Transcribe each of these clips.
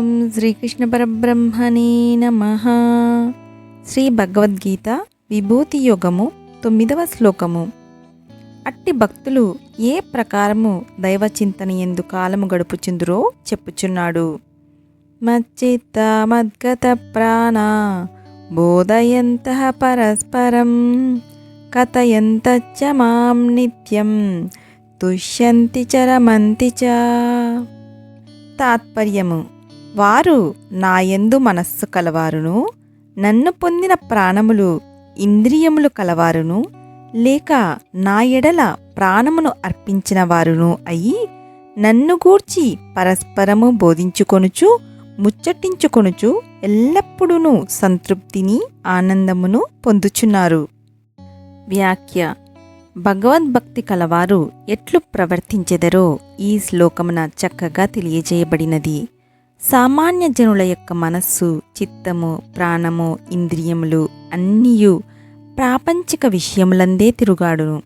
ఓం శ్రీకృష్ణ పరబ్రహ్మణే నమ. శ్రీ భగవద్గీత విభూతి యోగము తొమ్మిదవ శ్లోకము. అట్టి భక్తులు ఏ ప్రకారము దైవ చింతన ఎందు కాలము గడుపుచుందురో చెప్పుచున్నాడు. మచ్చిత్త మద్గత ప్రాణ బోధయంత పరస్పరం కథయంతచ్చ మాం నిత్యం తుష్యంతి చరమంతి చ. తాత్పర్యము వారు నాయందు మనస్సు కలవారును నన్ను పొందిన ప్రాణములు ఇంద్రియములు కలవారును లేక నా ఎడల ప్రాణమును అర్పించిన వారును అయి నన్ను గూర్చి పరస్పరము బోధించుకొనుచు ముచ్చటించుకొనుచు ఎల్లప్పుడూ సంతృప్తిని ఆనందమును పొందుచున్నారు. వ్యాఖ్య. భగవద్భక్తి కలవారు ఎట్లు ప్రవర్తించెదరో ఈ శ్లోకమున చక్కగా తెలియజేయబడినది. సామాన్య జనుల యొక్క మనస్సు చిత్తము ప్రాణము ఇంద్రియములు అన్నీయు ప్రాపంచిక విషయములందే తిరుగాడును.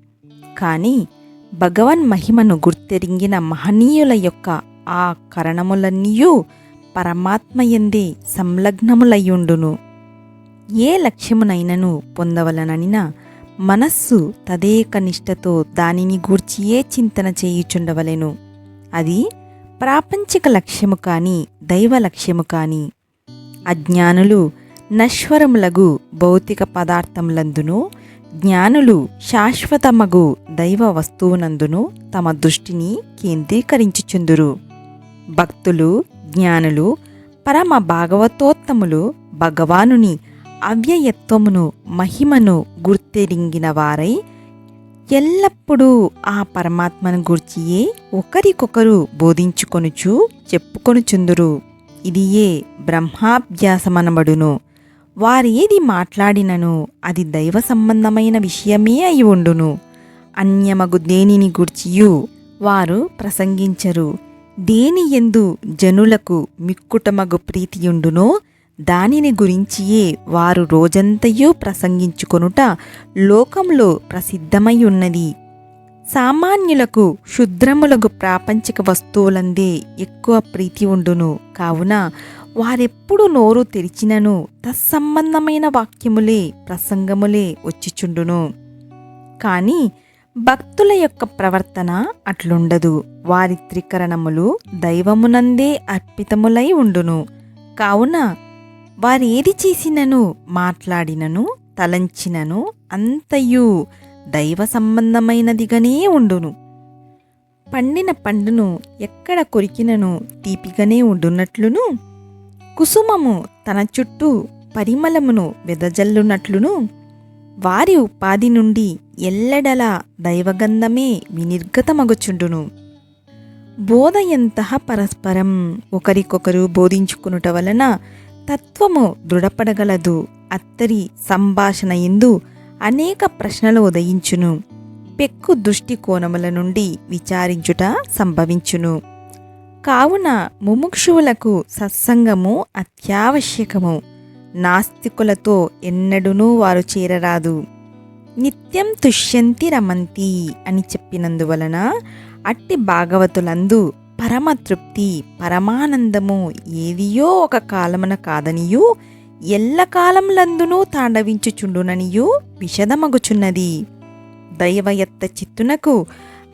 కానీ భగవన్ మహిమను గుర్తెరింగిన మహనీయుల యొక్క ఆ కరణములన్నీయు పరమాత్మయందే సంలగ్నములయ్యుండును. ఏ లక్ష్యమునైనను పొందవలననిన మనస్సు తదేక నిష్టతో దానిని గూర్చియే చింతన చేయుచుండవలెను. అది ప్రాపంచిక లక్ష్యము కానీ దైవ లక్ష్యము కానీ అజ్ఞానులు నశ్వరములగు భౌతిక పదార్థములందును జ్ఞానులు శాశ్వతమగు దైవ వస్తువునందును తమ దృష్టిని కేంద్రీకరించుచుందురు. భక్తులు జ్ఞానులు పరమ భాగవతోత్తములు భగవానుని అవ్యయత్వమును మహిమను గుర్తెరింగిన వారై ఎల్లప్పుడూ ఆ పరమాత్మను గూర్చియే ఒకరికొకరు బోధించుకొనుచు చెప్పుకొనుచుందురు. ఇదియే బ్రహ్మాభ్యాసమనబడును. వారేది మాట్లాడినను అది దైవ సంబంధమైన విషయమే అయి ఉండును. అన్యమగు దేనిని గూర్చియు? వారు ప్రసంగించరు. దేని ఎందు జనులకు మిక్కుటమగు ప్రీతియుండునో దానిని గురించియే వారు రోజంతయో ప్రసంగించుకొనుట లోకంలో ప్రసిద్ధమై ఉన్నది సామాన్యులకు శుద్రములకు ప్రాపంచిక వస్తువులందే ఎక్కువ ప్రీతి ఉండును. కావున వారెప్పుడు నోరు తెరిచినను తత్సంబంధమైన వాక్యములే ప్రసంగములే వచ్చిచుండును. కాని భక్తుల యొక్క ప్రవర్తన అట్లుండదు. వారి త్రికరణములు దైవమునందే అర్పితములై ఉండును. కావున వారేది చేసినను మాట్లాడినను తలంచినను అంతయు దైవ సంబంధమైనదిగానే ఉండును. పండిన పండును ఎక్కడ కొరికినను తీపిగానే ఉండునట్లును? కుసుమము తన చుట్టూ పరిమళమును వెదజల్లునట్లును? వారి ఉపాధి నుండి ఎల్లడలా దైవగంధమే వినిర్గతమగుచుండును. బోధయంత పరస్పరం ఒకరికొకరు బోధించుకునుట వలన తత్వము దృఢపడగలదు. అత్తరి సంభాషణ ఎందు అనేక ప్రశ్నలు ఉదయించును. పెక్కు దృష్టికోణముల నుండి విచారించుట సంభవించును. కావున ముముక్షువులకు సత్సంగము అత్యావశ్యకము. నాస్తికులతో ఎన్నడూనూ వారు చేరరాదు. నిత్యం తుష్యంతి రమంతి అని చెప్పినందువలన అట్టి భాగవతులందు పరమతృప్తి పరమానందము ఏదియో ఒక కాలమున కాదనియు ఎల్లకాలములందునూ తాండవించుచుండుననియు విషదమగుచున్నది. దైవయత్త చిత్తునకు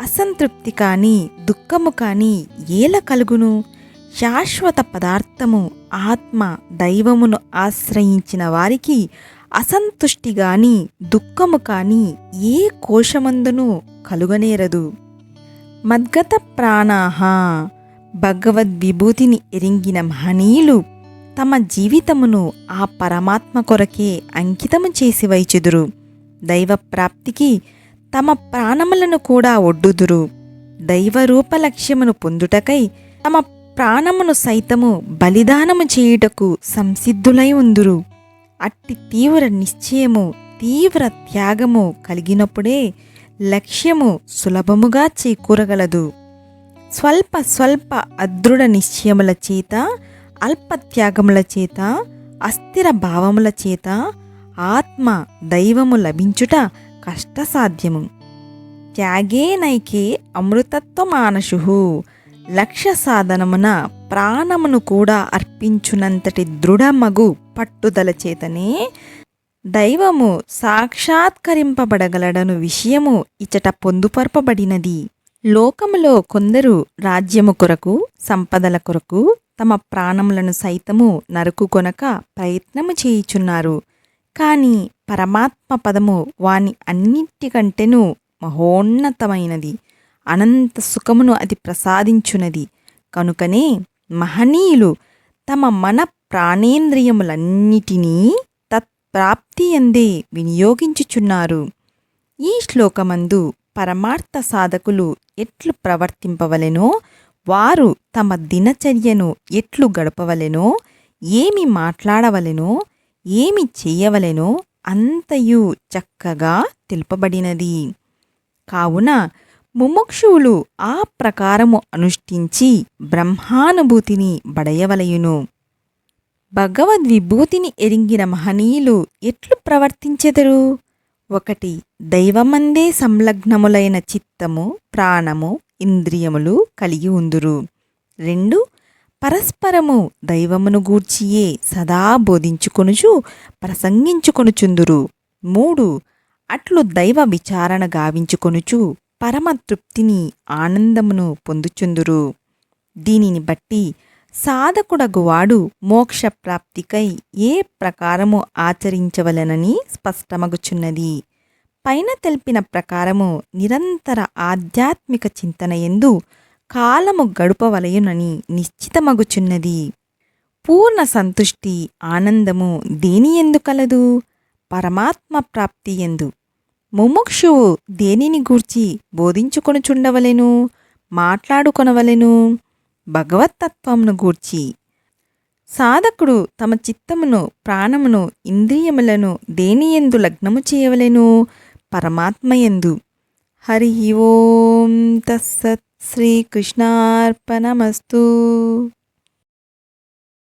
అసంతృప్తి కాని దుఃఖము కాని ఏల కలుగును? శాశ్వత పదార్థము ఆత్మ దైవమును ఆశ్రయించిన వారికి అసంతుష్టి గాని దుఃఖము కాని ఏ కోశమందును కలుగనేరదు. మద్గత ప్రాణాహ భగవద్విభూతిని ఎరింగిన మహనీయులు తమ జీవితమును ఆ పరమాత్మ కొరకే అంకితము చేసి వైచుదురు. దైవ ప్రాప్తికి తమ ప్రాణములను కూడా ఒడ్డుదురు. దైవరూప లక్ష్యమును పొందుటకై తమ ప్రాణమును సైతము బలిదానము చేయుటకు సంసిద్ధులై ఉందురు. అట్టి తీవ్ర నిశ్చయము తీవ్ర త్యాగము కలిగినప్పుడే లక్ష్యము సులభముగా చేకూరగలదు. స్వల్ప స్వల్ప అదృఢ నిశ్చయముల చేత అల్పత్యాగముల చేత అస్థిర భావముల చేత ఆత్మ దైవము లభించుట కష్టసాధ్యము. త్యాగే నైకే అమృతత్వమానశు. లక్ష్య సాధనమున ప్రాణమును కూడా అర్పించునంతటి దృఢమగు పట్టుదల చేతనే దైవము సాక్షాత్కరింపబడగలడను విషయము ఇచట పొందుపరపబడినది. లోకములో కొందరు రాజ్యము కొరకు సంపదల కొరకు తమ ప్రాణములను సైతము నరుకుకొనక ప్రయత్నము చేయుచున్నారు. కాని పరమాత్మ పదము వాని అన్నిటికంటెను మహోన్నతమైనది. అనంత సుఖమును అది ప్రసాదించున్నది కనుకనే మహనీయులు తమ మన ప్రాణేంద్రియములన్నిటినీ ప్రాప్తి ఎందే వినియోగించుచున్నారు. ఈ శ్లోకమందు పరమార్థ సాధకులు ఎట్లు ప్రవర్తింపవలెనో వారు తమ దినచర్యను ఎట్లు గడపవలెనో ఏమి మాట్లాడవలెనో ఏమి చేయవలెనో అంతయు చక్కగా తెలుపబడినది. కావున ముముక్షువులు ఆ ప్రకారము అనుష్ఠించి బ్రహ్మానుభూతిని బడయవలయును. భగవద్విభూతిని ఎరింగిన మహనీయులు ఎట్లు ప్రవర్తించెదరు? ఒకటి దైవమందే సంలగ్నములైన చిత్తము ప్రాణము ఇంద్రియములు కలిగి ఉందురు. రెండు పరస్పరము దైవమును గూర్చియే సదా బోధించుకొనుచు ప్రసంగించుకొనుచుందురు. మూడు అట్లు దైవ విచారణ గావించుకొనుచు పరమతృప్తిని ఆనందమును పొందుచుందురు. దీనిని బట్టి సాధకుడగువాడు మోక్ష ప్రాప్తికై ఏ ప్రకారము ఆచరించవలెనని స్పష్టమగుచున్నది. పైన తెలిపిన ప్రకారము నిరంతర ఆధ్యాత్మిక చింతన ఎందు కాలము గడుపవలయునని నిశ్చితమగుచున్నది. పూర్ణ సంతుష్టి ఆనందము దేని ఎందు కలదు? పరమాత్మ ప్రాప్తి ఎందు ముముక్షువు దేనిని గూర్చి బోధించుకొనుచుండవలెను? మాట్లాడుకొనవలెను? భగవత్తత్వమును గూర్చి సాధకుడు తమ చిత్తమును ప్రాణమును ఇంద్రియములను దేనియందు లగ్నము చేయవలెను? పరమాత్మయందు. హరి ఓం తస్సత్ శ్రీకృష్ణార్పణమస్తు.